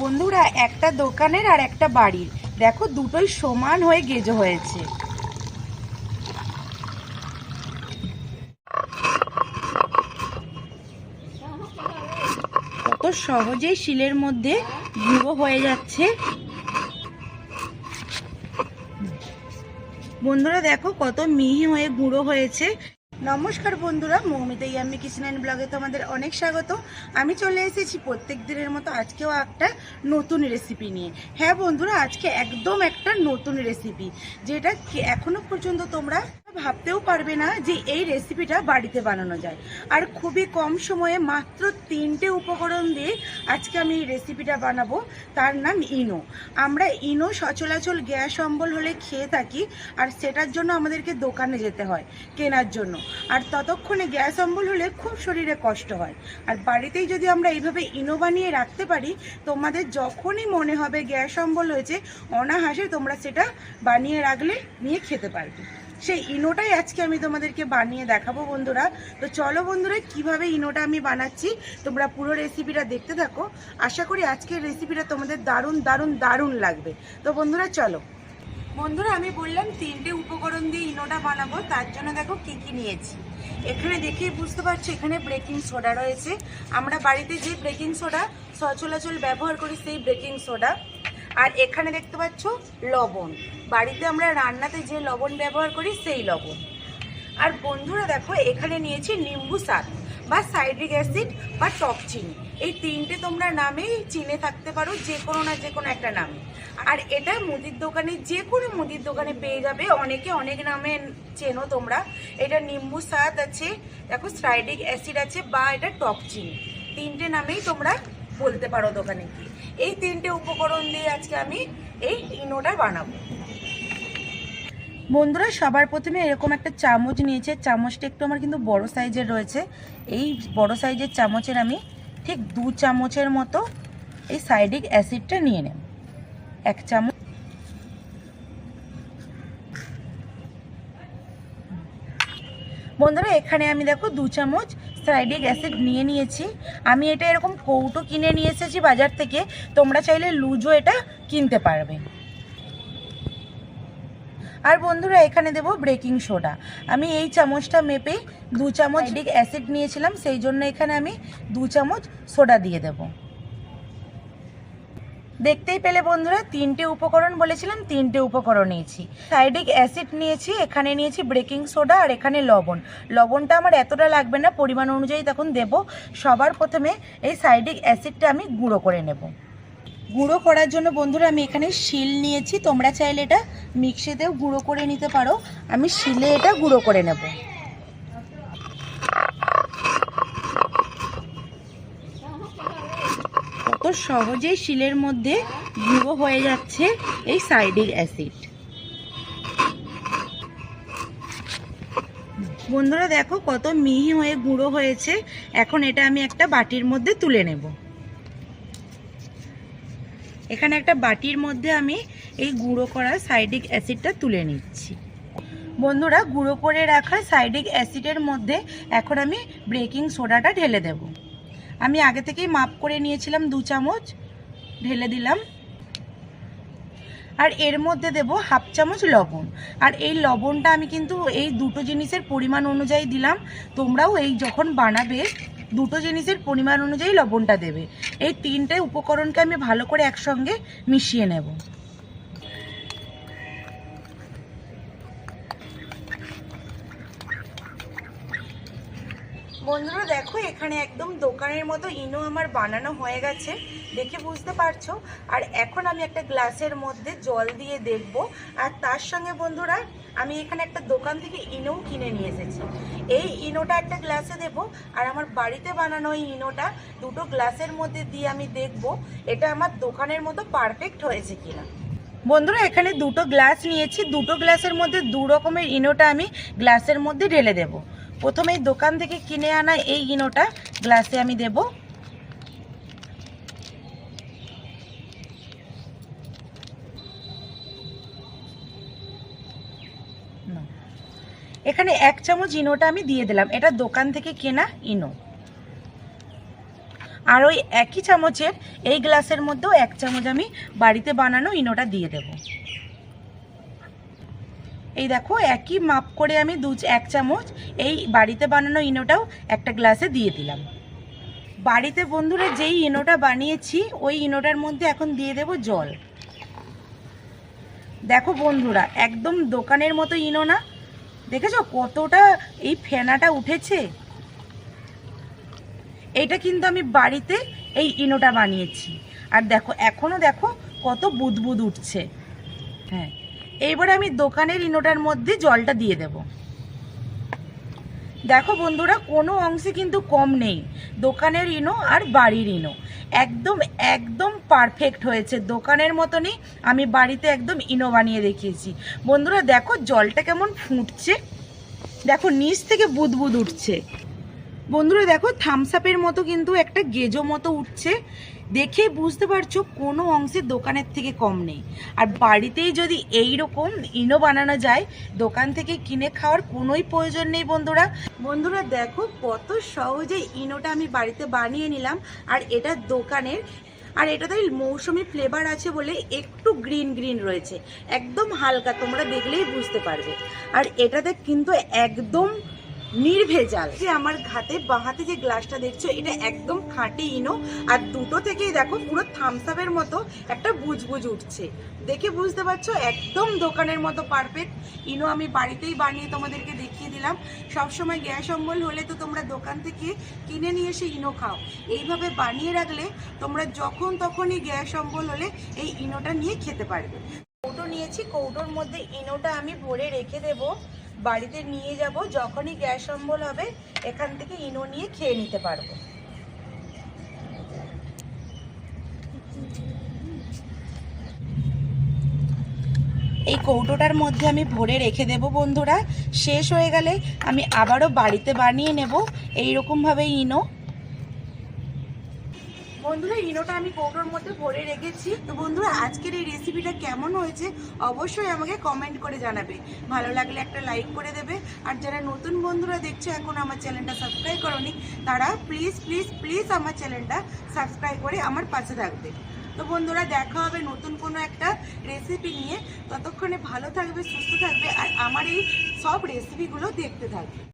বন্ধুরা, একটা দোকানের আর একটা বাড়ির। দেখো, দুটোই সমান হয়ে গেজো হয়েছে। কত সহজেই শিলের মধ্যে গুঁড়ো হয়ে যাচ্ছে। বন্ধুরা, দেখো, কত মিহি হয়ে গুঁড়ো হয়েছে। নমস্কার বন্ধুরা, মৌমিতা ইয়াম্মি কিচেন ব্লগে তোমাদের অনেক স্বাগত। আমি চলে এসেছি প্রত্যেক দিনের মতো আজকেও একটা নতুন রেসিপি নিয়ে। হ্যাঁ বন্ধুরা, আজকে একদম একটা নতুন রেসিপি যেটা কে- এখনও পর্যন্ত তোমরা ভাবতেও পারবে না যে এই রেসিপিটা বাড়িতে বানানো যায়। আর খুবই কম সময়ে মাত্র তিনটে উপকরণ দিয়ে আজকে আমি এই রেসিপিটা বানাবো। তার নাম ইনো। আমরা ইনো সচলাচল গ্যাস অম্বল হলে খেয়ে থাকি, আর সেটার জন্য আমাদেরকে দোকানে যেতে হয়, কেনার জন্য। আর ততক্ষণে গ্যাস অম্বল হলে খুব শরীরে কষ্ট হয়। আর বাড়িতেই যদি আমরা এইভাবে ইনো বানিয়ে রাখতে পারি, তোমাদের যখনই মনে হবে গ্যাস অম্বল হয়েছে, অনাহাসে তোমরা সেটা বানিয়ে রাখলে নিয়ে খেতে পারবে। সেই ইনোটাই আজকে আমি তোমাদেরকে বানিয়ে দেখাবো বন্ধুরা। তো চলো বন্ধুরা, কীভাবে ইনোটা আমি বানাচ্ছি, তোমরা পুরো রেসিপিটা দেখতে থাকো। আশা করি আজকের রেসিপিটা তোমাদের দারুণ দারুণ দারুণ লাগবে। তো বন্ধুরা, চলো। বন্ধুরা, আমি বললাম তিনটে উপকরণ দিয়ে ইনোটা বানাবো, তার জন্য দেখো কি কি নিয়েছি। এখানে দেখেই বুঝতে পারছ, এখানে ব্রেকিং সোডা রয়েছে। আমরা বাড়িতে যে ব্রেকিং সোডা সচলাচল ব্যবহার করি, সেই ব্রেকিং সোডা আর এখানে দেখতে পাচ্ছ লবণ। বাড়িতে আমরা রান্নাতে যে লবণ ব্যবহার করি, সেই লবণ। আর বন্ধুরা, দেখো, এখানে নিয়েছি নিম্বু স্বাদ। বা সাইড্রিক অ্যাসিড বা টক চিনি। এই তিনটে তোমরা নামেই চিনে থাকতে পারো, যে কোনো না যে কোনো একটা নামে। আর এটা মুদির দোকানে, যে কোনো মুদির দোকানে পেয়ে যাবে। অনেকে অনেক নামে চেনো তোমরা। এটা নিম্বু স্বাদ আছে, দেখো সাইড্রিক অ্যাসিড আছে বা এটা টক চিনি। তিনটে নামেই তোমরা বলতে পারো দোকানে কি এই তিনটে উপকরণ দিয়ে আজকে আমি এই ইনোটা বানাবো। বন্ধুরা, সবার প্রথমে এরকম একটা চামচ নিয়েছে। চামচটা একটু আমার কিন্তু বড় সাইজের রয়েছে। এই বড় সাইজের চামচের আমি ঠিক দু চামচের মতো এই সাইডিক অ্যাসিডটা নিয়ে নেব। এক চামচ। বন্ধুরা, এখানে আমি দেখো দু চামচ সাইডিক অ্যাসিড নিয়ে নিয়েছি। আমি এটা এরকম কৌটো কিনে নিয়ে এসেছি বাজার থেকে। তোমরা চাইলে লুজও এটা কিনতে পারবে। আর বন্ধুরা এখানে দেব ব্রেকিং সোডা আমি এই চামচটা মেপে দু চামচ ডিক অ্যাসিড নিয়েছিলাম সেই জন্য এখানে আমি দু চামচ সোডা দিয়ে দেব। দেখতেই পেলে বন্ধুরা তিনটে উপকরণ বলেছিলাম তিনটে উপকরণ নিয়েছি। সাইডিক অ্যাসিড নিয়েছি এখানে নিয়েছি ব্রেকিং সোডা আর এখানে লবণ। লবণটা আমার এতটা লাগবে না পরিমাণ অনুযায়ী তখন দেব। সবার প্রথমে এই সাইডিক অ্যাসিডটা আমি গুঁড়ো করে নেব। গুঁড়ো করার জন্য বন্ধুরা আমি এখানে শিল নিয়েছি। তোমরা চাইলে এটা মিক্সিতেও গুঁড়ো করে নিতে পারো। আমি শিলে এটা গুঁড়ো করে নেব। কত সহজেই শিলের মধ্যে গুঁড়ো হয়ে যাচ্ছে এই সাইডিক অ্যাসিড। বন্ধুরা দেখো কত মিহি হয়ে গুঁড়ো হয়েছে। এখন এটা আমি একটা বাটির মধ্যে তুলে নেব। এখানে একটা বাটির মধ্যে আমি এই গুঁড়ো করা সাইডিক অ্যাসিডটা তুলে নিচ্ছি। বন্ধুরা, গুঁড়ো করে রাখা সাইডিক অ্যাসিডের মধ্যে এখন আমি ব্রেকিং সোডাটা ঢেলে দেব। আমি আগে থেকেই মাপ করে নিয়েছিলাম দু চামচ, ঢেলে দিলাম। আর এর মধ্যে দেব হাফ চামচ লবণ। আর এই লবণটা আমি কিন্তু এই দুটো জিনিসের পরিমাণ অনুযায়ী দিলাম। তোমরাও এই যখন বানাবে দুটো জিনিসের পরিমাণ অনুযায়ী লবণটা দেবে। এই তিনটে উপকরণকে আমি ভালো করে একসঙ্গে মিশিয়ে নেব। বন্ধুরা দেখো, এখানে একদম দোকানের মতো ইনো আমার বানানো হয়ে গেছে। দেখে বুঝতে পারছ? আর এখন আমি একটা গ্লাসের মধ্যে জল দিয়ে দেখব। আর তার সঙ্গে বন্ধুরা, আমি এখানে একটা দোকান থেকে ইনো কিনে নিয়ে এসেছি। এই ইনোটা একটা গ্লাসে দেব, আর আমার বাড়িতে বানানো এই ইনোটা দুটো গ্লাসের মধ্যে দিয়ে আমি দেখব, এটা আমার দোকানের মতো পারফেক্ট হয়েছে কিনা। বন্ধুরা, এখানে দুটো গ্লাস নিয়েছি। দুটো গ্লাসের মধ্যে দু রকমের ইনোটা আমি গ্লাসের মধ্যে ঢেলে দেব। প্রথমে দোকান থেকে কিনে আনা এই ইনোটা গ্লাসে আমি দেব। এখানে এক চামচ ইনোটা আমি দিয়ে দিলাম। এটা দোকান থেকে কেনা ইনো। আর ওই একই চামচের এই গ্লাসের মধ্যেও এক চামচ আমি বাড়িতে বানানো ইনোটা দিয়ে দেব। এই দেখো, একই মাপ করে আমি দু, এক চামচ এই বাড়িতে বানানো ইনোটাও একটা গ্লাসে দিয়ে দিলাম। বাড়িতে বন্ধুরা যেই ইনোটা বানিয়েছি, ওই ইনোটার মধ্যে এখন দিয়ে দেব জল। দেখো বন্ধুরা, একদম দোকানের মতো ইনো না। দেখেছ কতটা এই ফেনাটা উঠেছে? এটা কিন্তু আমি বাড়িতে এই ইনোটা বানিয়েছি। আর দেখো, এখনও দেখো কত বুদবুদ উঠছে। হ্যাঁ এইবারে আমি দোকানের ইনোটার মধ্যে জলটা দিয়ে দেব। দেখো বন্ধুরা, কোনো অংশে কিন্তু কম নেই। দোকানের ইনো আর বাড়ির ইনো। একদম একদম পারফেক্ট হয়েছে। দোকানের মতনই আমি বাড়িতে একদম ইনো বানিয়ে দেখিয়েছি। বন্ধুরা, দেখো জলটা কেমন ফুটছে। দেখো নিচ থেকে বুদবুদ উঠছে। বন্ধুরা দেখো থামস আপের মতো কিন্তু একটা গেজো মতো উঠছে। দেখে বুঝতে পারছ, কোনো অংশে দোকানের থেকে কম নেই। আর বাড়িতেই যদি এই রকম ইনো বানানো যায়, দোকান থেকে কিনে খাওয়ার কোনোই প্রয়োজন নেই বন্ধুরা। বন্ধুরা দেখো, কত সহজে ইনোটা আমি বাড়িতে বানিয়ে নিলাম, আর এটা দোকানের। আর এটাতে মৌসুমি ফ্লেভার আছে বলে একটু গ্রিন গ্রিন রয়েছে। একদম হালকা, তোমরা দেখলেই বুঝতে পারবে। আর এটাতে কিন্তু একদম নির্ভেজাল। যে আমার ঘাতে বাহাতে যে গ্লাসটা দেখছ, এটা একদম খাঁটি ইনো, আর দুটো থেকেই দেখো পুরো থামস আপের মতো একটা বুজবুজ উঠছে। দেখে বুঝতে পারছ? একদম দোকানের মতো পারফেক্ট ইনো আমি বাড়িতেই বানিয়ে তোমাদেরকে দেখিয়ে দিলাম। সবসময় গ্যাস অম্বল হলে তো তোমরা দোকান থেকে কিনে নিয়ে এসে ইনো খাও। এইভাবে বানিয়ে রাখলে তোমরা যখন তখনই গ্যাস অম্বল হলে এই ইনোটা নিয়ে খেতে পারবে। কৌটো নিয়েছি, কৌটোর মধ্যে ইনোটা আমি ভরে রেখে দেব। বাড়িতে নিয়ে যাব, যখনই গ্যাস অম্বল হবে, এখান থেকে ইনো নিয়ে খেয়ে নিতে পারব। এই কৌটোটার মধ্যে আমি ভরে রেখে দেব বন্ধুরা। শেষ হয়ে গেলে আমি আবারও বাড়িতে বানিয়ে নেব। এই ভাবে ইনো বন্ধুরা ইনোটা আমি কৌটোর মধ্যে ভরে রেখেছি। তো বন্ধুরা, আজকের এই রেসিপিটা কেমন হয়েছে অবশ্যই আমাকে কমেন্ট করে জানাবে। ভালো লাগলে একটা লাইক করে দেবে। আর যারা নতুন বন্ধুরা দেখছ এখন আমার চ্যানেলটা সাবস্ক্রাইব করনি, তারা প্লিজ প্লিজ প্লিজ আমার চ্যানেলটা সাবস্ক্রাইব করে আমার পাশে থাকবে। তো বন্ধুরা, দেখা হবে নতুন কোনো একটা রেসিপি নিয়ে। ততক্ষণে ভালো থাকবে, সুস্থ থাকবে, আর আমার এই সব রেসিপিগুলো দেখতে থাকবে।